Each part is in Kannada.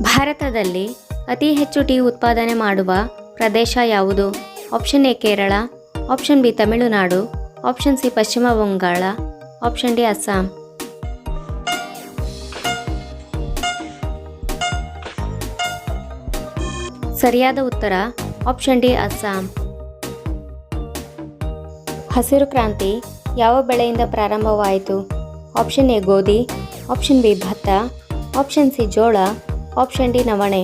ಭಾರತದಲ್ಲಿ ಅತಿ ಹೆಚ್ಚು ಟೀ ಉತ್ಪಾದನೆ ಮಾಡುವ ಪ್ರದೇಶ ಯಾವುದು? Option A Kerala option B Tamil Nadu option C Paschima Bangala option D Assam. ಸರಿಯಾದ ಉತ್ತರ ಆಪ್ಷನ್ ಡಿ ಅಸ್ಸಾಂ. ಹಸಿರು ಕ್ರಾಂತಿ ಯಾವ ಬೆಳೆಯಿಂದ ಪ್ರಾರಂಭವಾಯಿತು? ಆಪ್ಷನ್ ಎ ಗೋಧಿ ಆಪ್ಷನ್ ಬಿ ಭತ್ತ ಆಪ್ಷನ್ ಸಿ ಜೋಳ ಆಪ್ಷನ್ ಡಿ ನವಣೆ.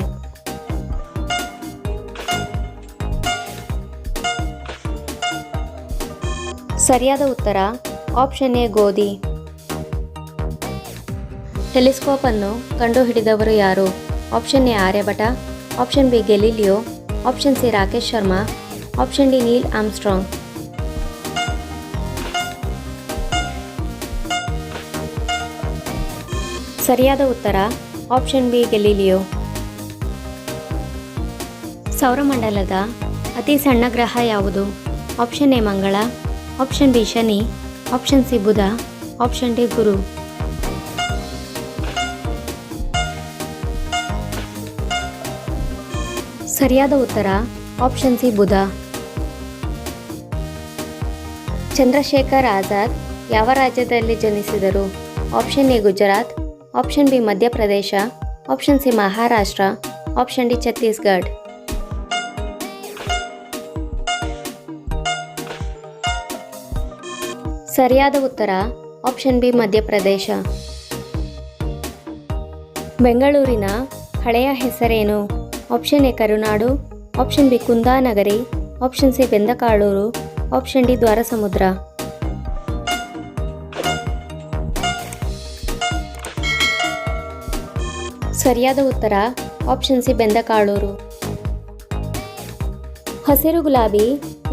ಸರಿಯಾದ ಉತ್ತರ ಆಪ್ಷನ್ ಎ ಗೋಧಿ. ಟೆಲಿಸ್ಕೋಪನ್ನು ಕಂಡುಹಿಡಿದವರು ಯಾರು? Option A Aryabhata, option B Galileo, option C Rakesh Sharma, option D Neil Armstrong ಸರಿಯಾದ ಉತ್ತರ ಆಪ್ಷನ್ ಬಿ ಗೆಲಿಲಿಯೋ? ಸೌರಮಂಡಲದ ಅತಿ ಸಣ್ಣ ಗ್ರಹ ಯಾವುದು? ಆಪ್ಷನ್ ಎ ಮಂಗಳ, ಆಪ್ಷನ್ ಬಿ ಶನಿ, ಆಪ್ಷನ್ ಸಿ ಬುಧ, ಆಪ್ಷನ್ ಡಿ ಗುರು. ಸರಿಯಾದ ಉತ್ತರ, ಆಪ್ಷನ್ ಸಿ ಬುಧ. ಚಂದ್ರಶೇಖರ್ ಆಜಾದ್ ಯಾವ ರಾಜ್ಯದಲ್ಲಿ ಜನಿಸಿದರು? Option A Gujarat option B Madhya Pradesh option C Maharashtra option D Chhattisgarh ಸರಿಯಾದ ಉತ್ತರ ಆಪ್ಷನ್ ಬಿ ಮಧ್ಯಪ್ರದೇಶ ಬೆಂಗಳೂರಿನ ಹಳೆಯ ಹೆಸರೇನು? Option A Karunadu option B Kundanagari option C Bendakaluru option D Dwarasamudra ಸರಿಯಾದ ಉತ್ತರ ಆಪ್ಷನ್ ಸಿ ಬೆಂದಕಾಳೂರು. ಹಸಿರು ಗುಲಾಬಿ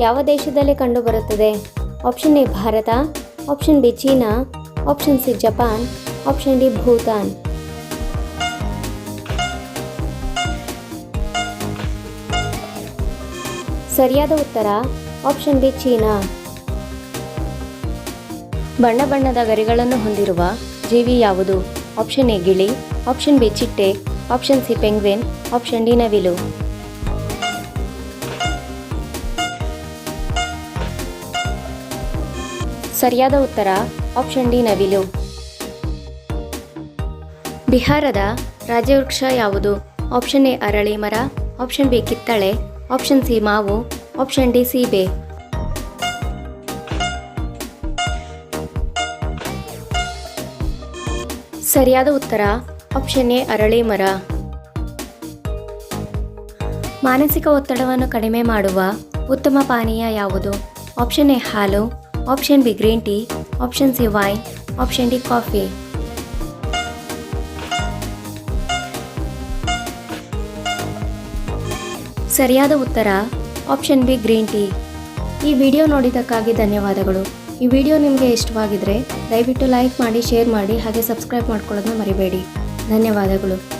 ಯಾವ ದೇಶದಲ್ಲಿ ಕಂಡುಬರುತ್ತದೆ? Option A Bharata option B China option C Japan option D Bhutan. ಸರಿಯಾದ ಉತ್ತರ ಆಪ್ಷನ್ ಬಿ ಚೀನಾ. ಬಣ್ಣ ಬಣ್ಣದ ಗರಿಗಳನ್ನು ಹೊಂದಿರುವ ಜೀವಿ ಯಾವುದು? ಆಪ್ಷನ್ ಎ ಗಿಳಿ ಆಪ್ಷನ್ ಬಿ ಚಿಟ್ಟೆ option C penguin option D ನವಿಲು ಸರಿಯಾದ ಉತ್ತರ ಆಪ್ಷನ್ ಡಿ ನವಿಲು ಬಿಹಾರದ ರಾಜ್ಯವೃಕ್ಷ ಯಾವುದು? ಆಪ್ಷನ್ ಎ ಅರಳಿ ಮರ. ಆಪ್ಷನ್ ಬಿ ಕಿತ್ತಳೆ. ಆಪ್ಷನ್ ಸಿ ಮಾವು. ಆಪ್ಷನ್ ಡಿ ಸೀಬೆ. ಸರಿಯಾದ ಉತ್ತರ ಆಪ್ಷನ್ ಎ, ಅರಳಿ ಮರ. ಮಾನಸಿಕ ಒತ್ತಡವನ್ನು ಕಡಿಮೆ ಮಾಡುವ ಉತ್ತಮ ಪಾನೀಯ ಯಾವುದು? ಆಪ್ಷನ್ ಎ, ಹಾಲು. Option B, green tea. Option C, wine. Option D, coffee. ಸರಿಯಾದ ಉತ್ತರ, ಆಪ್ಷನ್ ಬಿ, ಗ್ರೀನ್ ಟೀ. ಈ ವಿಡಿಯೋ ನೋಡಿದ್ದಕ್ಕಾಗಿ ಧನ್ಯವಾದಗಳು. ಈ ವಿಡಿಯೋ ನಿಮಗೆ ಇಷ್ಟವಾಗಿದ್ರೆ ದಯವಿಟ್ಟು ಲೈಕ್ ಮಾಡಿ, ಶೇರ್ ಮಾಡಿ, ಹಾಗೆ ಸಬ್ಸ್ಕ್ರೈಬ್ ಮಾಡ್ಕೊಳ್ಳೋದನ್ನ ಮರಿಬೇಡಿ. ಧನ್ಯವಾದಗಳು.